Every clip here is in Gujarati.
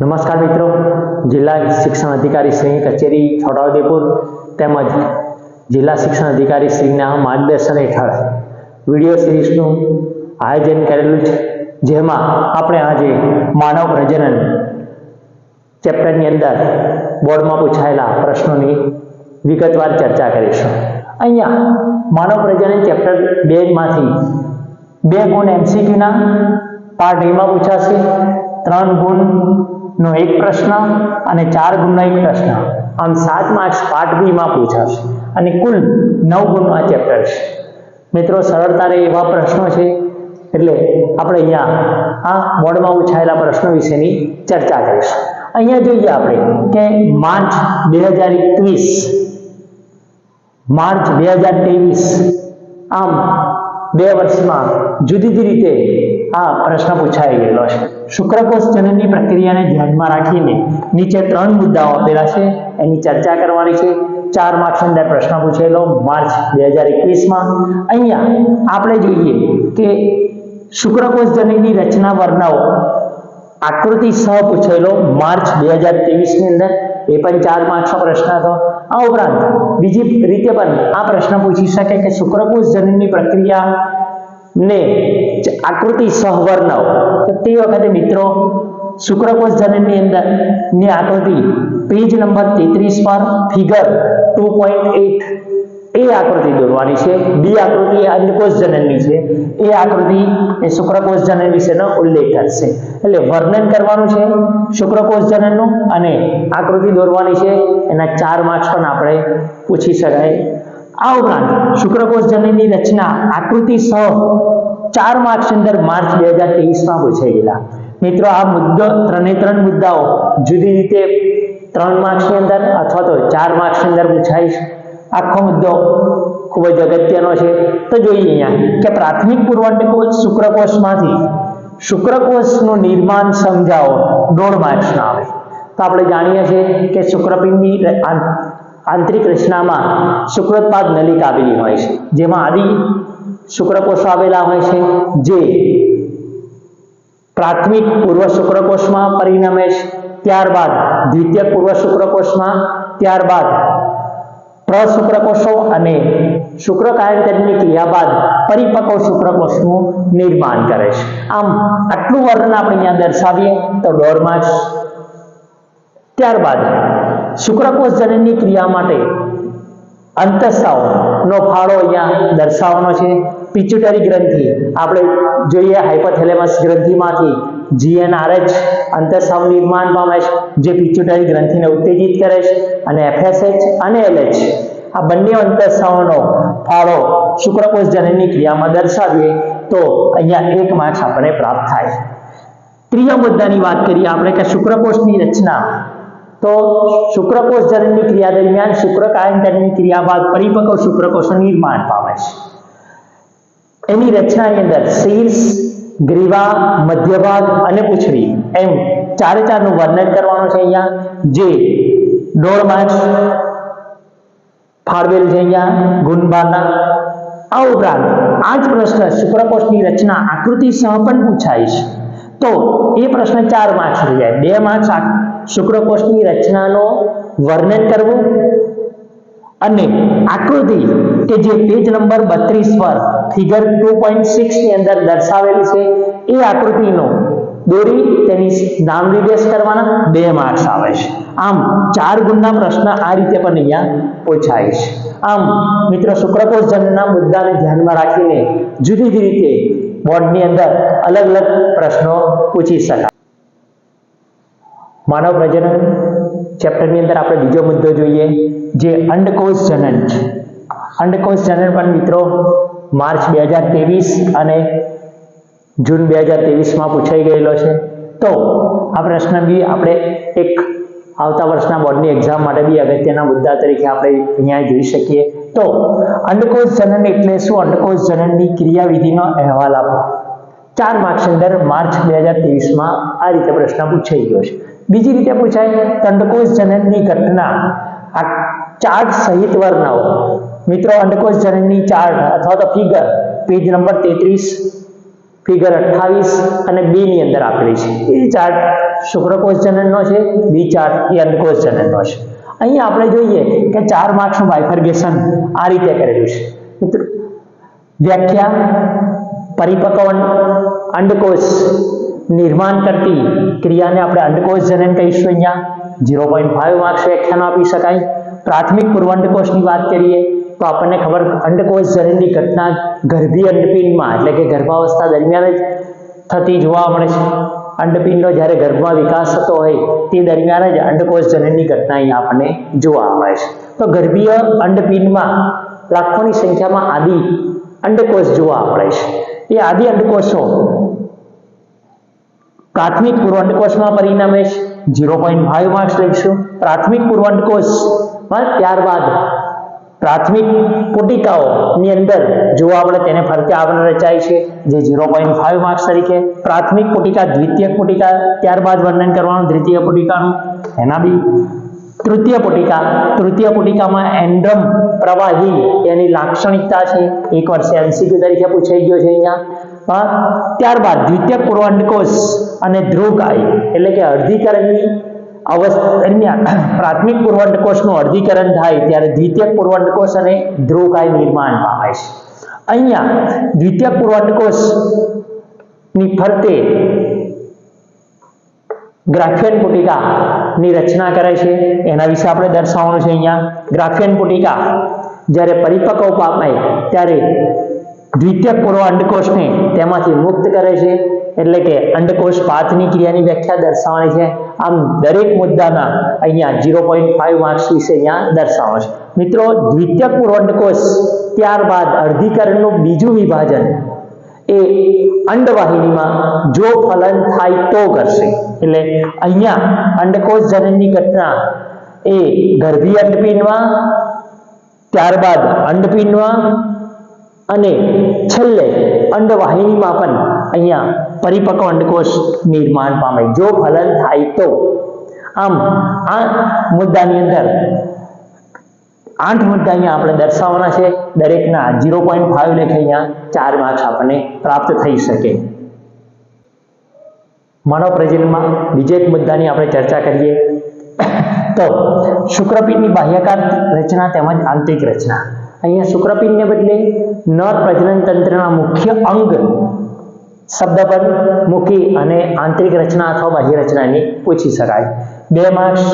નમસ્કાર મિત્રો. જિલ્લા શિક્ષણ અધિકારી શ્રીની કચેરી છોટાઉદેપુર તેમજ જિલ્લા શિક્ષણ અધિકારી શ્રીના માર્ગદર્શન હેઠળ વીડિયો સિરીઝનું આયોજન કરેલું છે, જેમાં આપણે આજે માનવ પ્રજનન ચેપ્ટરની અંદર બોર્ડમાં પૂછાયેલા પ્રશ્નોની વિગતવાર ચર્ચા કરીશું. અહીંયા માનવ પ્રજાને ચેપ્ટર બેમાંથી બે ગુણ એમસીક્યુના પાર્ટ એમાં પૂછાશે. ત્રણ ગુણનો એક પ્રશ્ન અને ચાર ગુણનો એક પ્રશ્ન. આમ સાત માર્ક્સ પાર્ટ બીમાં પૂછાશે. અને કુલ નવ ગુણમાં ચેપ્ટર છે. મિત્રો સરળતારે એવા પ્રશ્નો છે. એટલે આપણે અહીંયા આ બોર્ડમાં પૂછાયેલા પ્રશ્નો વિશેની ચર્ચા કરીશું. અહીંયા જોઈએ આપણે કે માર્ચ બે હજાર એકવીસ માર્ચ બે હજાર ત્રેવીસ. આમ બે વર્ષમાં જુદી જુદી રીતે આ પ્રશ્ન પૂછાઈ ગયેલો છે. શુક્રકોષ જનનની પ્રક્રિયાને ધ્યાનમાં રાખીને નીચે ત્રણ મુદ્દાઓ આપેલા છે. એની ચર્ચા કરવાની છે. ચાર માર્ક્સ અંદર પ્રશ્ન પૂછેલો માર્ચ બે હજાર એકવીસમાં. અહીંયા આપણે જોઈએ કે શુક્રકોષ જનનની રચના વર્ણવો આકૃતિ સહ પૂછેલો માર્ચ બે હજાર ત્રેવીસની અંદર. એ પણ ચાર માર્ક્સનો પ્રશ્ન હતો. આ ઉપરાંત બીજી રીતે પણ આ પ્રશ્ન પૂછી શકે કે શુક્રકોષ જનનની પ્રક્રિયા ને આકૃતિ સહવર્ણવ તો તે વખતે મિત્રો શુક્રકોષ જનનની અંદરની આકૃતિ પેજ નંબર તેત્રીસ પર ફિગર ટુ પોઈન્ટ એટ આકૃતિ દોરવાની છે. બી આકૃતિ અંડકોષ જનનની છે. એ આકૃતિ એ શુક્રકોષ જનન વિશેનો ઉલ્લેખ કરશે એટલે વર્ણન કરવાનું છે શુક્રકોષ જનનનું અને આકૃતિ દોરવાની છે. એના ચાર માર્ક્સ પણ આપણે પૂછી શકાય. આ ઉપરાંત શુક્રકોષ જનનની રચના આકૃતિ સહ ચાર માર્ક્સ અંદર માર્ચ બે હજારમાં પૂછાઈ ગયેલા. મિત્રો, આ મુદ્દો ત્રણે ત્રણ મુદ્દાઓ જુદી રીતે ત્રણ માર્ક્સની અંદર અથવા તો ચાર માર્ક્સની અંદર પૂછાય આખો મુદ્દો ખૂબ જ અગત્યનો છે. તો જોઈએ અહીંયા કે પ્રાથમિક પૂર્વંડકોષ શુક્રકોષમાંથી શુક્રકોષનું નિર્માણ સમજાવો દોઢ માર્ક્સનો આવે. તો આપણે જાણીએ છીએ કે શુક્રપિંડની આંતરિક રચનામાં શુક્રોત્પાદ નલિકા આવેલી હોય છે. જેમાં આદિ શુક્રકોષો આવેલા હોય છે, જે પ્રાથમિક પૂર્વ શુક્રકોષમાં પરિણમે છે. ત્યારબાદ દ્વિતીય પૂર્વ શુક્રકોષમાં ત્યારબાદ પ્રશુક્રકોષો અને શુક્રકાયંતરની ક્રિયા બાદ પરિપક્વ શુક્રકોષનું નિર્માણ કરે છે આમ આટલું વર્ણન આપણે અહીંયા દર્શાવીએ તો દોઢ માર્ક્સ ત્યારબાદ શુક્રકોષ જનનની ક્રિયા માટે અંતઃસ્રાવ ફાળો અહીંયા દર્શાવવાનો છે પિચ્યુટરી ગ્રંથિ આપણે જોઈએ હાઇપોથેલેમસ ગ્રંથિમાંથી જીએનઆરએચ અંતઃસ્રાવ નિર્માણ પામે છે, જે પિચ્યુટરી ગ્રંથિને ઉત્તેજિત કરે છે અને એફએસએચ અને એલએચ આ બંને અંતઃસ્રાવનો ફાળો શુક્રકોષ જનનની ક્રિયામાં દર્શાવીએ તો અહીંયા એક માર્ક્સ આપણને પ્રાપ્ત થાય. ત્રીજા મુદ્દાની વાત કરીએ આપણે કે શુક્રકોષની રચના. તો શુક્રકોષ જનનની ક્રિયા દરમિયાન શુક્રકાયંતરની ક્રિયા બાદ પરિપક્વ શુક્રકોષનું નિર્માણ પામે છે. એની રચનાની અંદર શીર્ષ ગ્રીવા મધ્યભાગ અને પૂછડી એમ ચારે ચારનું વર્ણન કરવાનું છે અહીંયા. જે માર્ક્સ ફાળવેલ છે અહીંયા, ગુણબાના. આ ઉપરાંત આ જ પ્રશ્ન શુક્રકોષની રચના આકૃતિ સહ પણ પૂછાય છે. તો એ પ્રશ્ન ચાર માર્ક્સ થઈ જાય બે માર્ક્સ શુક્રકોષની રચનાનો વર્ણન કરવું અને આકૃતિ કે જે પેજ નંબર બત્રીસ પર ફિગર ટુ પોઈન્ટ અંદર દર્શાવેલી છે, એ આકૃતિનો દોરી તેની નામ નિર્દેશ કરવાના બે માર્ક્સ આવે છે. આમ ચાર ગુણના પ્રશ્ન આ રીતે પણ અહીંયા પૂછાય છે. આમ મિત્રો શુક્રકોષ જન્મના મુદ્દાને ધ્યાનમાં રાખીને જુદી જુદી રીતે બોર્ડની અંદર અલગ અલગ પ્રશ્નો પૂછી શકાય. માનવ પ્રજનન ચેપ્ટરની અંદર આપણે બીજો મુદ્દો જોઈએ, જે અંડકોષ જનન છે. અંડકોષ જનન પણ મિત્રો માર્ચ બે હજાર ત્રેવીસ અને જૂન બે હજાર ત્રેવીસમાં પૂછાઈ ગયેલો છે. તો આ પ્રશ્ન બી આપણે એક આવતા વર્ષના બોર્ડની એક્ઝામ માટે બી અગત્યના મુદ્દા તરીકે આપણે અહીંયા જોઈ શકીએ. તો અંડકોષ જનન એટલે શું? અંડકોષ જનનની ક્રિયાવિધિનો અહેવાલ આપો. ચાર માર્ક્સ અંદર માર્ચ બે હજાર ત્રેવીસમાં આ રીતે પ્રશ્ન પૂછાઈ ગયો છે. બીજી રીતે પૂછાય અંડકોશ જનનની ઘટના. આ ચાર્ટ સહિત વર્ણવો. મિત્રો અંડકોશ જનનની ચાર્ટ અથવા તો ફિગર પેજ નંબર તેત્રીસ ફિગર અઠ્ઠાવીસ અને બી ની અંદર આપેલી છે. એ ચાર્ટ શુક્રકોષ જનનનો છે બી ચાર્ટ એ અંડકોષ જનનનો છે. અહીં આપણે જોઈએ કે ચાર માર્ક્સનું બાયફર્ગેશન આ રીતે કરેલું છે. મિત્રો, વ્યાખ્યા પરિપક્વ અંડકોષ નિર્માણ કરતી ક્રિયાને આપણે અંડકોષ જનન કહીશું અહીંયા. ઝીરો પોઈન્ટ ફાઈવ માર્ક્સ વ્યાખ્યાનો આપી શકાય. પ્રાથમિક પૂર્વ અંડકોષની વાત કરીએ, તો આપણને ખબર અંડકોષ જનનની ઘટના ગર્ભી અંડપિંડમાં, એટલે કે ગર્ભાવસ્થા દરમિયાન જ થતી જોવા મળે છે. અંડપિંડનો જ્યારે ગર્ભમાં વિકાસ થતો હોય, તે દરમિયાન જ અંડકોષ જનનની ઘટના અહીંયા આપણને જોવા મળે છે. તો ગર્ભીય અંડપિંડમાં લાખોની સંખ્યામાં આદિ અંડકોષ જોવા મળે છે. એ આદિ અંડકોષો પ્રાથમિક પૂર્વંટકોષમાં પરિણમે ઝીરો પોઈન્ટ ફાઈવ માર્ક્સ લઈશું. પ્રાથમિક પૂર્વ અંડકોષમાં ત્યારબાદ પ્રાથમિક પુટિકાઓની અંદર જોવા મળે તેને ફરતે આવરણ રચાય છે, જે ઝીરો પોઈન્ટ ફાઈવ માર્ક્સ તરીકે પ્રાથમિક પુટિકા દ્વિતીય પુટિકા, ત્યારબાદ વર્ણન કરવાનું દ્વિતીય પુટિકાનું, એના બી તૃતીય પુટિકા. તૃતીય પુટિકામાં એન્ડ્રમ પ્રવાહી, એની લાક્ષણિકતા છે. એક વર્ષે એમસીક્યુ તરીકે પૂછાઈ ગયો છે અહીંયા. ત્યારબાદ દ્વિતીય પૂર્વાંડકોષ અને ધ્રુવકાય એટલે કે અર્ધીકરણની અવસ્થા દરમિયાન પ્રાથમિક પૂર્વાંડકોષનું અર્ધીકરણ થાય ત્યારે દ્વિતીય પૂર્વાંડકોષ અને ધ્રુવકાય નિર્માણ પામે છે. અહીંયા દ્વિતીય પૂર્વાંડકોષની ફરતે ગ્રાફિયન પુટિકાની રચના કરે છે. એના વિશે આપણે દર્શાવવાનું છે અહીંયા. ગ્રાફિયન પુટિકા જ્યારે પરિપક્વ પામે ત્યારે દ્વિતીય પૂર્વ અંડકોષને તેમાંથી મુક્ત કરે છે. એટલે કે અંડકોષ પાથની ક્રિયાની વ્યાખ્યા દર્શાવવાની છે. આમ દરેક મુદ્દાના અહીંયા ઝીરો પોઈન્ટ ફાઈવ માર્ક્સ વિશે અહીંયા દર્શાવવાનો છે. મિત્રો, દ્વિતીય પૂર્વ અંડકોષ ત્યારબાદ અર્ધીકરણનું બીજું વિભાજન એ અંડવાહિનીમાં જો ફલન થાય તો કરશે. એટલે અહીંયા અંડકોષ જનનની ઘટના એ ગર્ભી અંડપિંડમાં ત્યારબાદ અંડપિંડમાં અને છેલ્લે અંડવાહિનીમાં પણ અહીંયા પરિપક્વ અંડકોષ નિર્માણ પામે. જો ફલન થાય તો. આમ આ મુદ્દાની અંદર આઠ મુદ્દા અહીંયા આપણે દર્શાવવાના છે. દરેકના ઝીરો પોઈન્ટ ફાઈવ લેખે અહીંયા ચાર માર્ક્સ આપણને પ્રાપ્ત થઈ શકે. માનવ પ્રજનમાં બીજા એક મુદ્દાની આપણે ચર્ચા કરીએ. તો શુક્રપિંડની બાહ્યકાર રચના તેમજ આંતરિક રચના. અહીંયા શુક્રપિંડને બદલે નર પ્રજનન તંત્રના મુખ્ય અંગ શબ્દ પર મૂકી અને આંતરિક રચના અથવા બાહ્ય રચનાની પૂછી શકાય. બે માર્ક્સ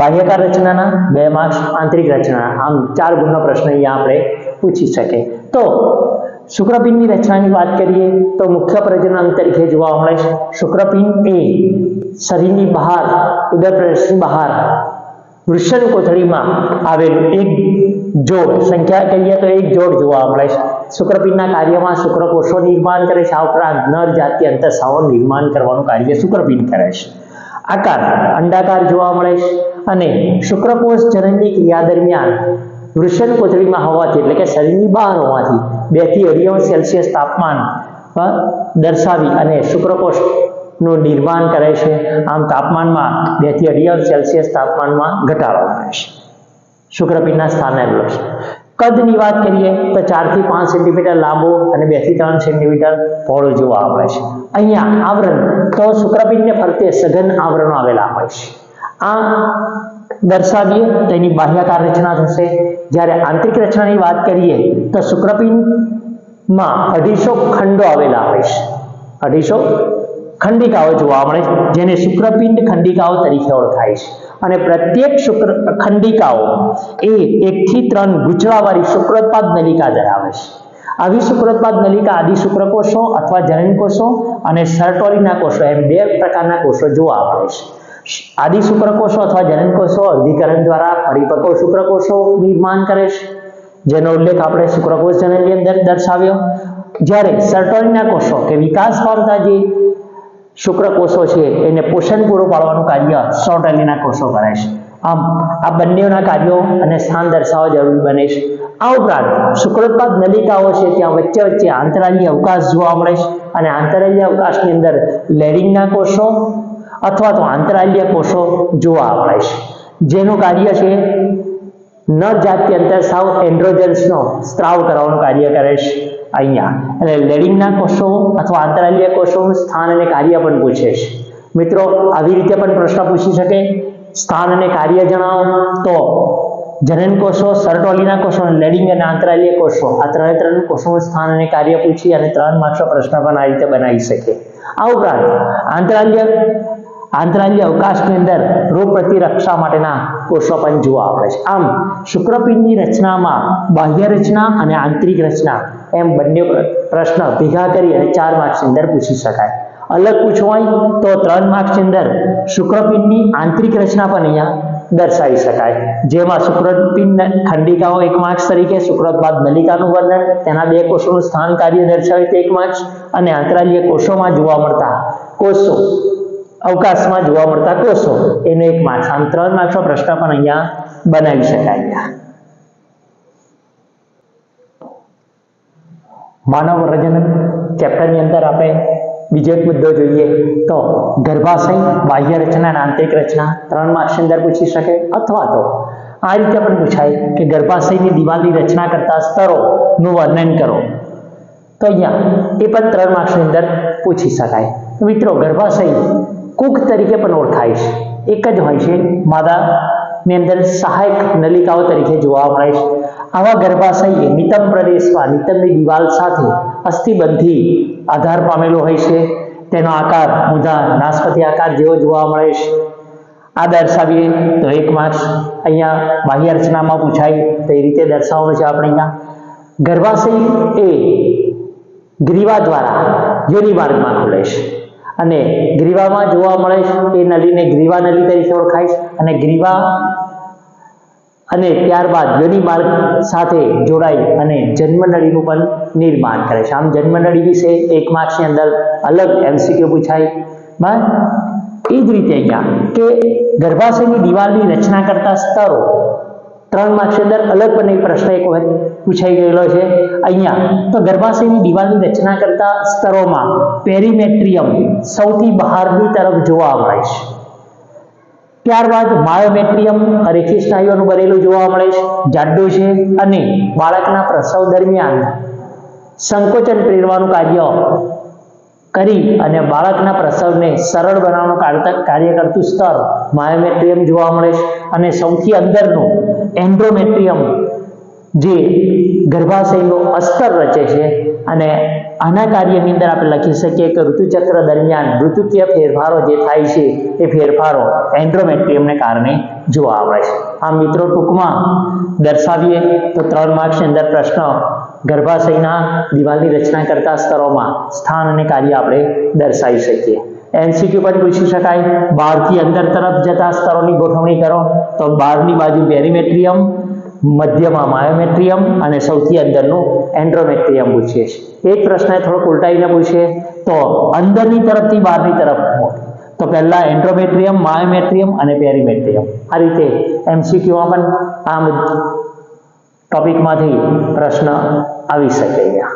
બાહ્યકાર રચનાના, બે માર્ક્સ આંતરિક રચના આમ ચાર ગુણનો પ્રશ્ન અહીંયા આપણે પૂછી શકીએ. તો શુક્રપિંડની રચનાની વાત કરીએ તો મુખ્ય પ્રજનન તરીકે જોવા મળે છે શુક્રપિંડ એ શરીરની બહાર ઉદરપ્રદેશની બહાર વૃષણ કોથળીમાં આવેલું એક જોડ સંખ્યા કહીએ તો એક જોડ જોવા મળે છે શુક્રપિંડના કાર્યમાં શુક્રકોષો નિર્માણ કરે છે આ ઉપરાંત નર જાતિ અંતઃસ્રાવો નિર્માણ કરવાનું કાર્ય શુક્રપિંડ કરે છે આકાર અંડાકાર જોવા મળે છે અને શુક્રકોષ જનનની ક્રિયા દરમિયાન વૃષણ કોથળીમાં હોવાથી એટલે કે શરીરની બહાર હોવાથી બેથી અઢી સેલ્સિયસ તાપમાન દર્શાવી અને શુક્રકોષનું નિર્માણ કરે છે. આમ તાપમાનમાં બેથી અઢી સેલ્સિયસ તાપમાનમાં ઘટાડો થાય છે. શુક્રપિંડના સ્થાને આવેલો છે. કદની વાત કરીએ તો ચારથી પાંચ સેન્ટીમીટર લાંબો અને બેથી ત્રણ સેન્ટીમીટર પહોળો જોવા મળે છે. અહીંયા આવરણ, તો શુક્રપિંડને ફરતે સઘન આવરણો આવેલા હોય છે. આ દર્શાવીએ તો એની બાહ્યાકાર રચના થશે જ્યારે આંતરિક રચનાની વાત કરીએ, તો શુક્રપિંડમાં અઢીસો ખંડો આવેલા હોય છે. અઢીસો ખંડિકાઓ જોવા મળે છે, જેને શુક્રપિંડ ખંડિકાઓ તરીકે ઓળખાય છે. અને પ્રત્યેક શુક્ર ખંડિકાઓ એ એકથી ત્રણ ગુચળાવાળી શુક્રોત્પાદ નલિકા ધરાવે છે. આવી શુક્રોત્પાદ નલિકા આદિ શુક્રકોષો અથવા જનનકોષો અને સર્ટોરીના કોષો, એમ બે પ્રકારના કોષો જોવા મળે છે. આદિ શુક્રકોષો અથવા જનનકોષો અર્ધીકરણ દ્વારા પરિપક્વ શુક્રકોષો નિર્માણ કરે છે. જેનો ઉલ્લેખ આપણે શુક્રકોષ જનનની અંદર દર્શાવ્યો. જ્યારે સર્ટોનના કોષો કે વિકાસ પામતા જે શુક્રકોષો છે, એને પોષણ પૂરું પાડવાનું કાર્ય સોટલીના કોષો કરે છે. આમ, આ બંનેના કાર્યો અને સ્થાન દર્શાવવા જરૂરી બને છે. આ ઉપરાંત, શુક્રોત્પાદ નલિકાઓ છે, ત્યાં વચ્ચે વચ્ચે આંતરાલીય અવકાશ જોવા મળે છે. અને આંતરાલીય અવકાશની અંદર લેરિંગના કોષો અથવા તો આંતરાલ્ય કોષો જોવા મળે છે. જેનું કાર્ય છે ન જાતિ સાવ એન્ડ્રોજન્સનો સ્ત્રાવ કરવાનું કાર્ય કરે છે અહીંયા. એટલે લેડિંગના કોષો અથવા આંતરાલ્ય કોષોનું સ્થાન અને કાર્ય પણ પૂછે છે. મિત્રો, આવી રીતે પણ પ્રશ્ન પૂછી શકે. સ્થાન અને કાર્ય જણાવો. તો જનન કોષો, સરટોલીના કોષો લેડિંગ અને આંતરાલીય કોષો આ ત્રણે ત્રણ કોષોનું સ્થાન અને કાર્ય પૂછી અને ત્રણ માર્ક્સનો પ્રશ્ન પણ આ રીતે બનાવી શકે. આ ઉપરાંત આંતરાલ્ય આંતરાલ્ય અવકાશની અંદર રોગ પ્રતિરક્ષા માટેના કોષો પણ જોવા આપે છે. આમ, શુક્રપિંડની રચનામાં બાહ્ય રચના અને આંતરિક રચના એમ બંને પ્રશ્ન ભેગા કરી અને ચાર માર્ક્સની અંદર પૂછી શકાય. અલગ પૂછવાય તો ત્રણ માર્ક્સની અંદર શુક્રપિંડની આંતરિક રચના પણ અહીંયા દર્શાવી શકાય. જેમાં શુક્રપિંડ ખંડિકાઓ એક માર્ક્સ તરીકે, શુક્રપાદ નલિકાનું વર્ણન, તેના બે કોષોનું સ્થાન કાર્ય દર્શાવે તે એક માર્ક્સ, અને આંતરાલીય કોષોમાં જોવા મળતા કોષો અવકાશમાં જોવા મળતા કોષો. એનો એક માર્ક્સ આમ ત્રણ માર્ક્સનો પ્રશ્ન પણ અહીંયા બનાવી શકાય અહીંયા માનવ પ્રજનન ચેપ્ટરની અંદર આપણે બીજો એક મુદ્દો જોઈએ તો ગર્ભાશય, બાહ્ય રચના અને આંતરિક રચના ત્રણ માર્ક્સની અંદર પૂછી શકે અથવા તો આ રીતે પણ પૂછાય કે ગર્ભાશયની દિવાલની રચના કરતા સ્તરોનું વર્ણન કરો. તો અહીંયા એ પણ ત્રણ માર્ક્સની અંદર પૂછી શકાય. તો મિત્રો, ગર્ભાશય કુક તરીકે પણ ઓળખાય છે. એક જ હોય છે માદાની અંદર સહાયક નલિકાઓ તરીકે જોવા મળે છે. આવા ગર્ભાશય નિતમ પ્રદેશમાં નિતમની દિવાલ સાથે અસ્થિબંધી આધાર પામેલો હોય છે. તેનો આકાર મુધા નાસ્પતિ આકાર જેવો જોવા મળે છે. આ દર્શાવીએ તો એક માર્ક્સ અહીંયા બાહ્ય રચનામાં પૂછાય તો એ રીતે દર્શાવવાનું છે આપણે અહીંયા. ગર્ભાશય એ ગ્રીવા દ્વારા યોનિ માર્ગમાં ખુલે છે. અને ગ્રીવામાં જોવા મળે છે એ નળીને ગ્રીવા નળી તરીકે ઓળખાય અને ગ્રીવા અને ત્યારબાદ યોનિ માર્ગ સાથે જોડાઈ અને જન્મનળીનું પણ નિર્માણ કરે છે. આમ જન્મનળી વિશે એક માર્ક્સની અંદર અલગ એમસીક્યુ પૂછાય. બરાબર એ જ રીતે અહીંયા કે ગર્ભાશયની દિવાલની રચના કરતા સ્તરો ત્રણ માર્ક્સની અંદર અલગ પણ પ્રશ્ન એક વખત પૂછાઈ ગયેલો છે. અહીંયા તો ગર્ભાશયની દિવાલની રચના કરતા સ્તરોમાં પેરીમેટ્રિયમ સૌથી બહારની તરફ જોવા મળે છે. ત્યારબાદ માયોમેટ્રિયમ રેખી સ્નાયુઓનું બનેલું જોવા મળે છે, જાડું છે અને બાળકના પ્રસવ દરમિયાન સંકોચન પ્રેરવાનું કાર્ય કરી અને બાળકના પ્રસવને સરળ બનાવવાનું કાર્ય- કરતું સ્તર, માયોમેટ્રિયમ જોવા મળે છે. અને સૌથી અંદરનું એન્ડ્રોમેટ્રિયમ જે ગર્ભાશયનું અસ્તર રચે છે અને આના કાર્યની અંદર આપણે લખી શકીએ કે ઋતુચક્ર દરમિયાન ઋતુકીય ફેરફારો જે થાય છે, એ ફેરફારો એન્ડ્રોમેટ્રિયમને કારણે જોવા આવે છે. આ મિત્રો ટૂંકમાં દર્શાવીએ તો ત્રણ માર્ક્સની અંદર પ્રશ્ન ગર્ભાશયના દિવાલની રચના કરતા સ્તરોમાં સ્થાન અને કાર્ય આપણે દર્શાવી શકીએ. એમસીક્યુ પણ પૂછી શકાય. બહારથી અંદર તરફ જતા સ્તરોની ગોઠવણી કરો. તો બહારની બાજુ બેરીમેટ્રિયમ, મધ્યમાં માયોમેટ્રિયમ અને સૌથી અંદરનું એન્ડ્રોમેટ્રિયમ પૂછીએ છીએ. એક પ્રશ્ન થોડોક ઉલટાઈને પૂછીએ. તો અંદરની તરફથી બહારની તરફ તો પહેલા એન્ડ્રોમેટ્રિયમ, માયોમેટ્રિયમ અને પેરીમેટ્રિયમ આ રીતે એમસીક્યુમાં પણ આ ટોપિકમાંથી પ્રશ્ન આવી શકે અહીંયા